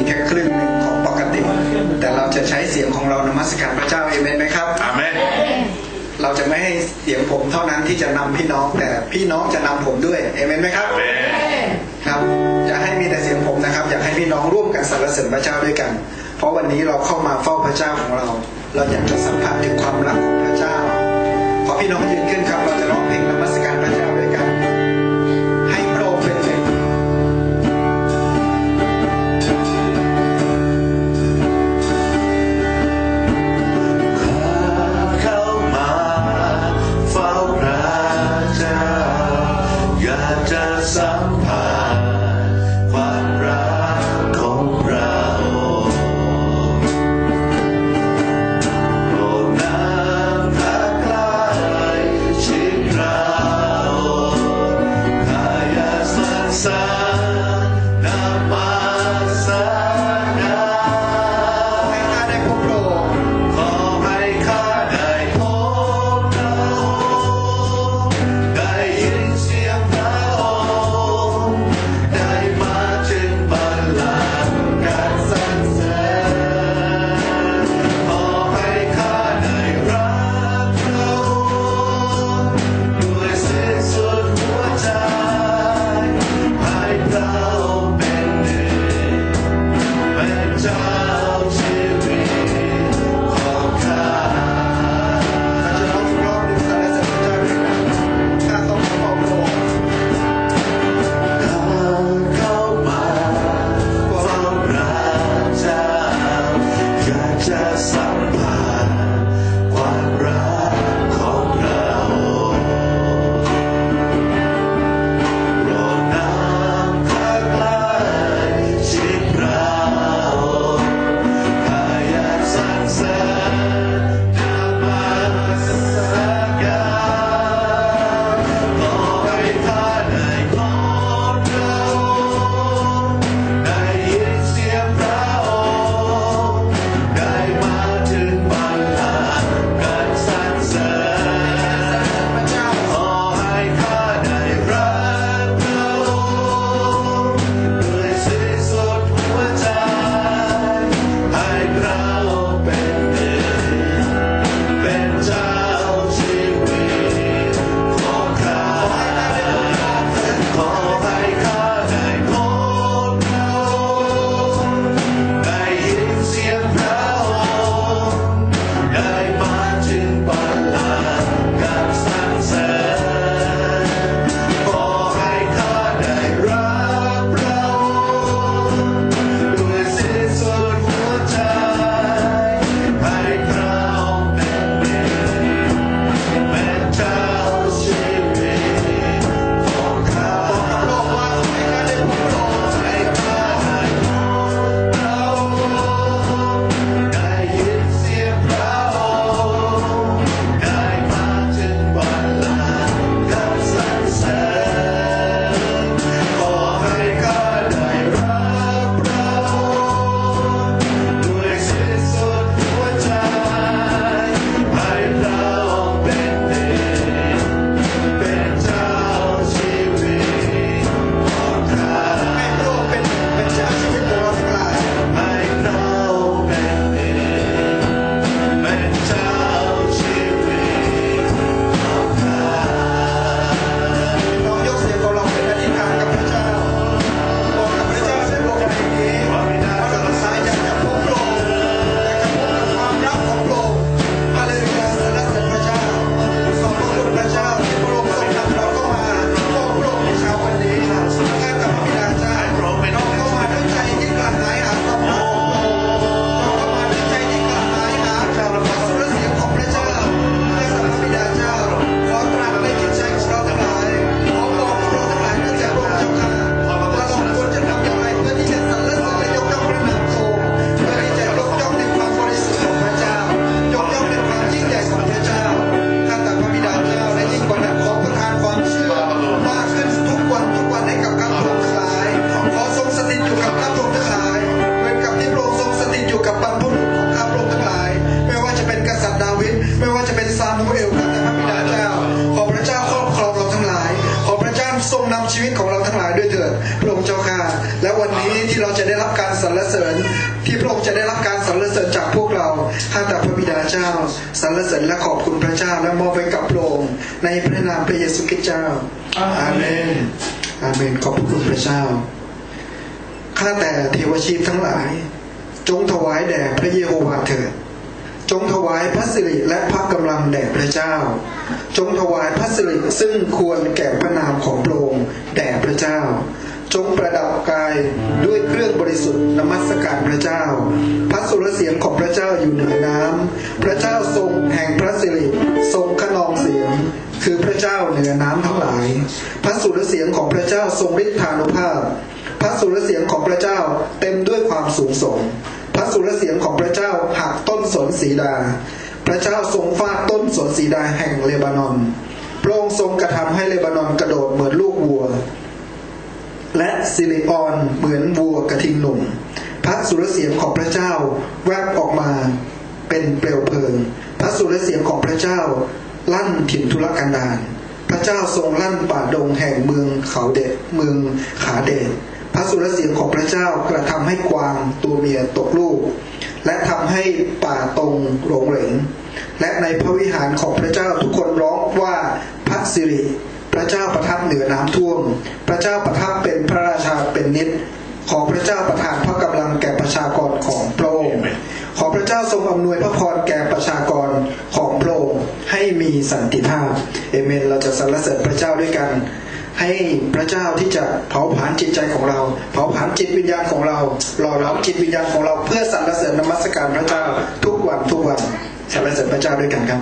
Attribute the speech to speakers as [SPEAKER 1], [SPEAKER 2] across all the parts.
[SPEAKER 1] งแค่ครึ่งหนึ่งของปกติ แต่เราจะใช้เสียงของเรานมัสการพระเจ้าเอเมนไหมครับ
[SPEAKER 2] อาเมน
[SPEAKER 1] เราจะไม่ให้เสียงผมเท่านั้นที่จะนำพี่น้องแต่พี่น้องจะนำผมด้วยเอเมนไหมครับ
[SPEAKER 2] อาเมน
[SPEAKER 1] ครับอย่าให้มีแต่เสียงผมนะครับ อยากให้พี่น้องร่วมกันสรรเสริญพระเจ้าด้วยกัน เพราะวันนี้เราเข้ามาเฝ้าพระเจ้าของเรา เราอยากจะสัมผัสถึงความรักของพระเจ้า ขอพี่น้องยืนขึ้นครับ เราจะร้องเพลงนมัสการ ใน
[SPEAKER 2] พระนา
[SPEAKER 3] มพระเยซูคริสต์เจ้า อาเมน อาเมน ขอบพระคุณพระเจ้า ข้าแต่เทวชีพทั้งหลาย จงถวายแด่พระเยโฮวาห์เถิด จงถวายพระสิริและพระกำลังแด่พระเจ้า จงถวายพระสิริซึ่งควรแก่พระนามของพระองค์แด่พระเจ้า จงประดับกายด้วยเครื่องบริสุทธิ์นมัสการพระเจ้า พระสุรเสียงของพระเจ้าอยู่เหนือน้ำพระเจ้าทรงแห่งพระสิริทรงขนองเสียง คือพระเจ้าเหนือน้ำทั้งหลาย พระสุรเสียงของพระเจ้าทรงฤทธานุภาพ พระสุรเสียงของพระเจ้าเต็มด้วยความสูงส่ง พระสุรเสียงของพระเจ้าหักต้นสนสีดา พระเจ้าทรงฟาดต้นสนสีดาแห่งเลบานอนพระองค์ทรงกระทำให้เลบานอนกระโดดเหมือนลูกวัว และซิลิออนเหมือนวัวกระทิงหนุ่ม พระสุรเสียงของพระเจ้าแวบออกมาเป็นเปลวเพลิง พระสุรเสียงของพระเจ้า ลั่นถิ่นทุรกันดารพระเจ้าทรงลั่นป่าดงแห่งเมืองเขาเดชเมืองขาเดชพระสุรเสียงของพระเจ้ากระทำให้กวางตัวเมียตกลูก และทำให้ป่าตรงหลงเหลงและในพระวิหารของพระเจ้าทุกคนร้องว่าพระสิริ พระเจ้าประทับเหนือน้ำท่วม พระเจ้าประทับเป็นพระราชาเป็นนิด ขอพระเจ้าประทานพระกำลังแก่ประชากรของพระองค์ขอพระเจ้าทรงอำนวยพระพรแก่ประชากรของพระองค์ให้มีสันติภาพเอเมน เราจะสรรเสริญพระเจ้าด้วยกัน ให้พระเจ้าที่จะเผาผลาญจิตใจของเรา เผาผลาญจิตวิญญาณของเราหล่อเล้าจิตวิญญาณของเราเพื่อสรรเสริญนมัสการพระเจ้าทุกวันทุกวันสรรเสริญพระเจ้าด้วยกันครับ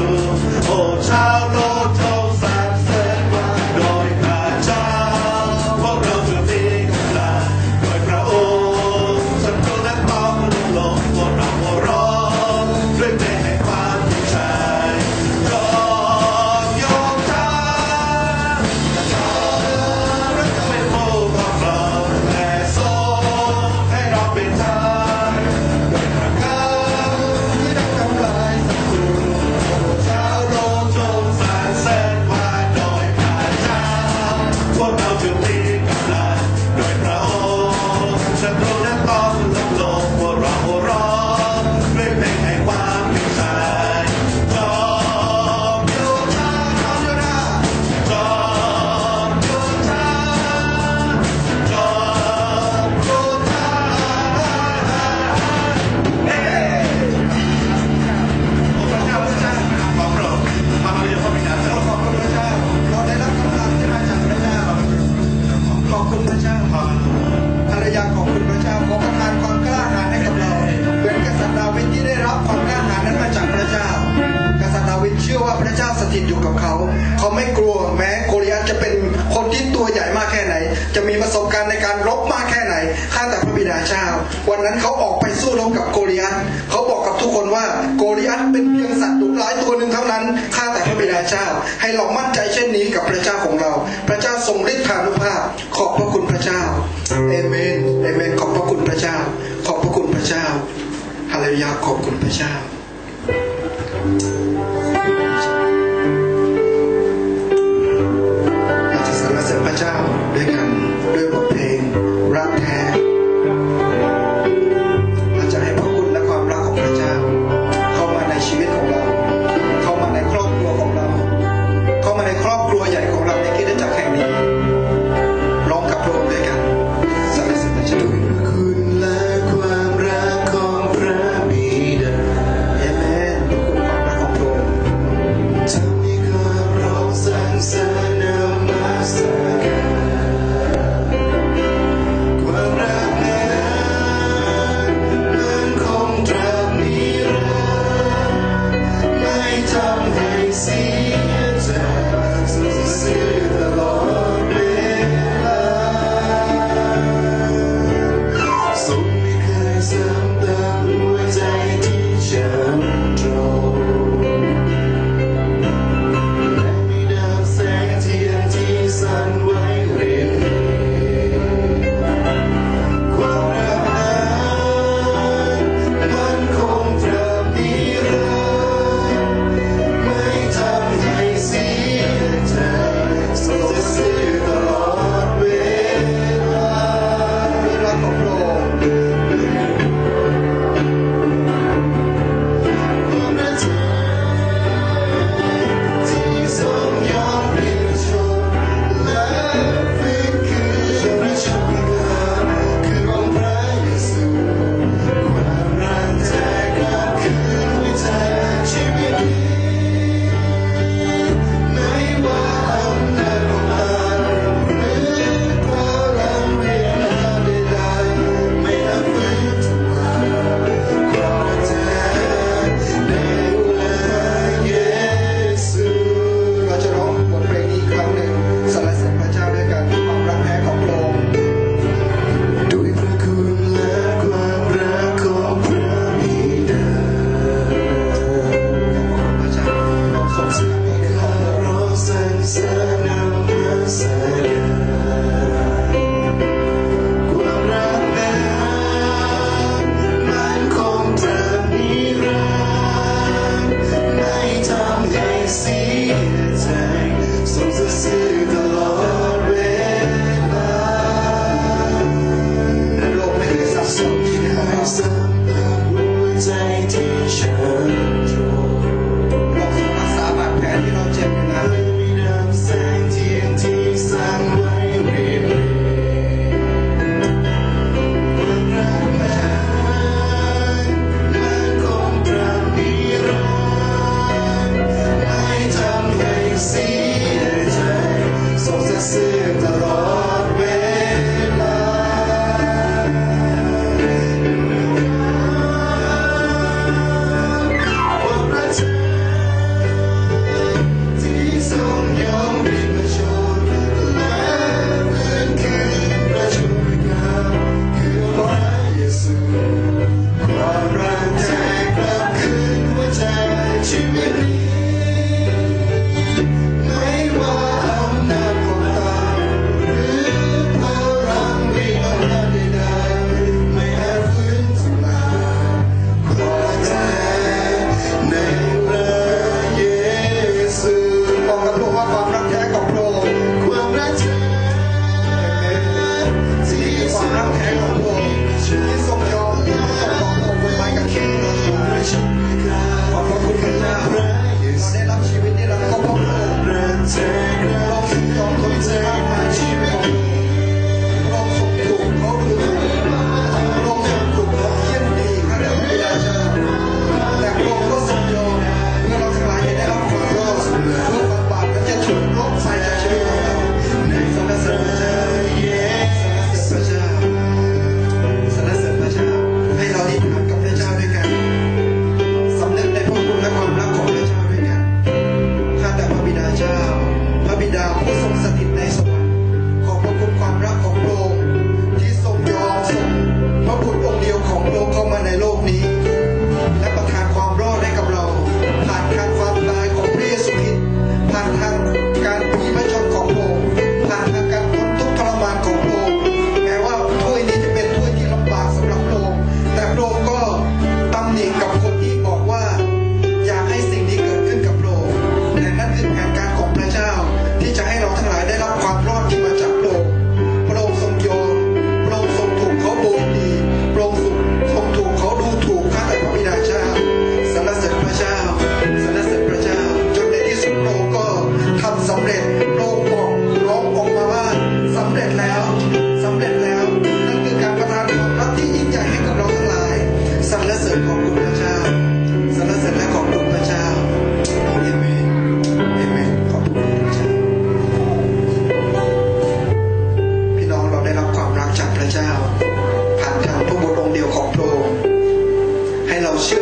[SPEAKER 4] 주 오차 โก
[SPEAKER 3] ลิ
[SPEAKER 4] อัตเป็น
[SPEAKER 3] เพียงสัต
[SPEAKER 4] ว์
[SPEAKER 2] ดุร้ายตัวหนึ่งเท่านั้น ข้าแต่พระบิดาเจ้า ให้เรามั่นใจเช่นนี้กับพระเจ้าของเรา พระเจ้าทรงฤทธานุภาพ ขอบพระคุณพระเจ้า เอเมน เอเมน ขอบพระคุณพระเจ้า ขอบพระคุณพระเจ้า ฮาเล
[SPEAKER 1] ลูยา
[SPEAKER 2] ขอ
[SPEAKER 1] บคุณพระ
[SPEAKER 2] เจ้า
[SPEAKER 1] myself.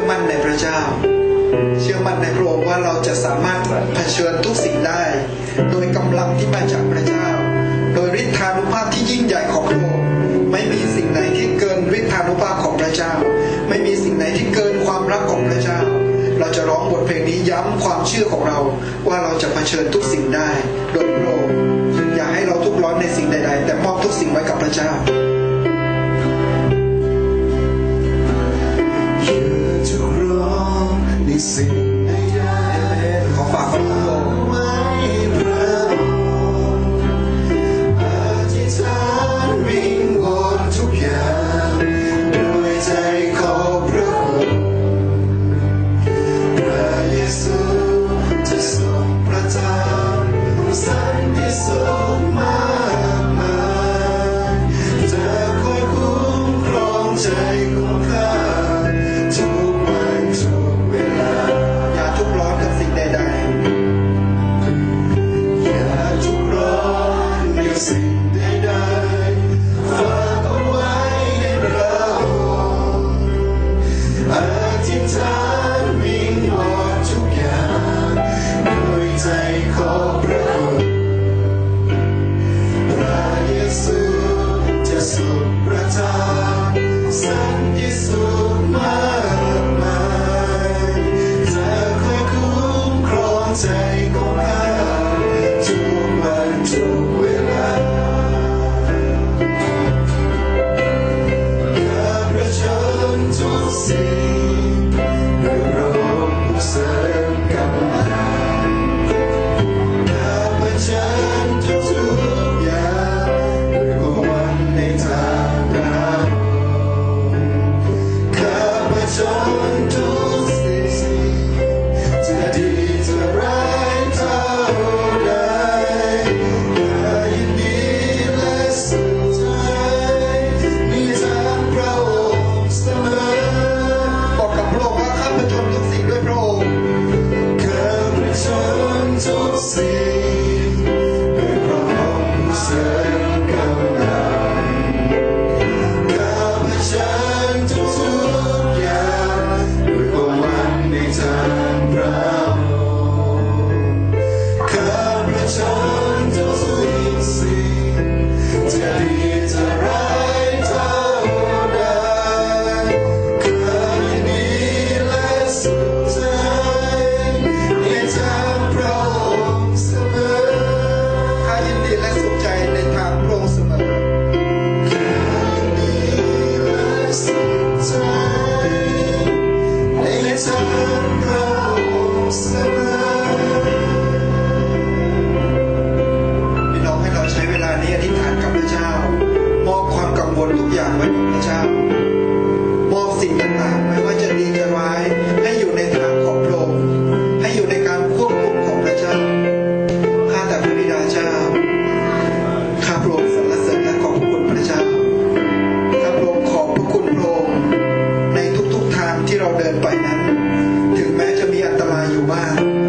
[SPEAKER 1] มั่นใน
[SPEAKER 2] พระเจ้า เชื่อมั่นในพระองค์ว่าเราจะสามารถเผชิญทุกสิ่งได้ โดยกำลังที่มาจากพระเจ้า โดยฤทธานุภาพที่ยิ่งใหญ่ของพระองค์ไม่มีสิ่งไหนที่เกินฤทธานุภาพของพระเจ้า ไม่มีสิ่งไหนที่เกินความรักของพระเจ้า เราจะร้องบทเพลงนี้ย้ำความเชื่อของเราว่าเราจะเผชิญทุกสิ่งได้ โดยพระองค์อย่าให้เราทุกร้อนในสิ่งใด ๆ แต่มอบทุกสิ่งไว้กับพระเจ้า
[SPEAKER 1] sim why.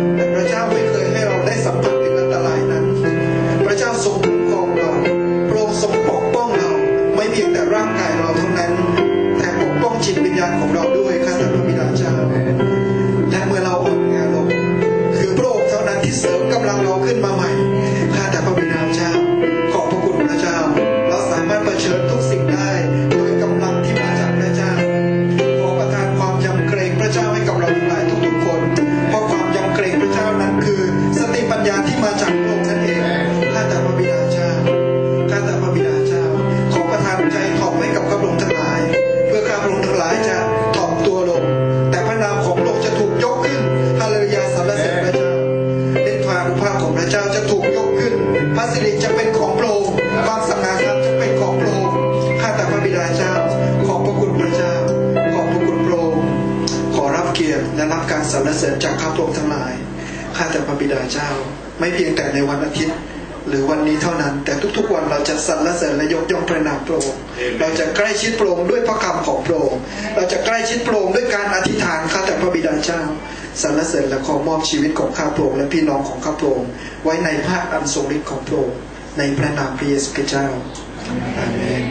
[SPEAKER 1] ขึ้นพระสิริจะเป็นของโปรงความสง่างามจะเป็นของโปรงข้าแต่พระบิดาเจ้า ขอบพระคุณพระเจ้า ขอบพระคุณพระองค์ขอรับเกียรติและรับการสรรเสริญจากข้าพระองค์ทั้งหลาย ข้าแต่พระบิดาเจ้า ไม่เพียงแต่ในวันอาทิตย์ หรือวันนี้เท่านั้น แต่ทุกๆวันเราจะสรรเสริญและยกย่องพระนามพระองค์เราจะใกล้ชิดพระองค์ด้วยพระคำของพระองค์เราจะใกล้ชิดพระองค์ด้วยการอธิษฐานข้าแต่พระบิดาเจ้า สรรเสริญและขอมอบชีวิตของข้าพระองค์และพี่น้องของข้าพระองค์ไว้ในพระอันทรงฤทธิ์ของพระองค์ในพระนามพระเยซูคริสต์เจ้าอาเมน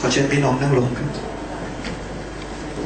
[SPEAKER 1] ขอเชิญพี่น้องนั่งลงครับ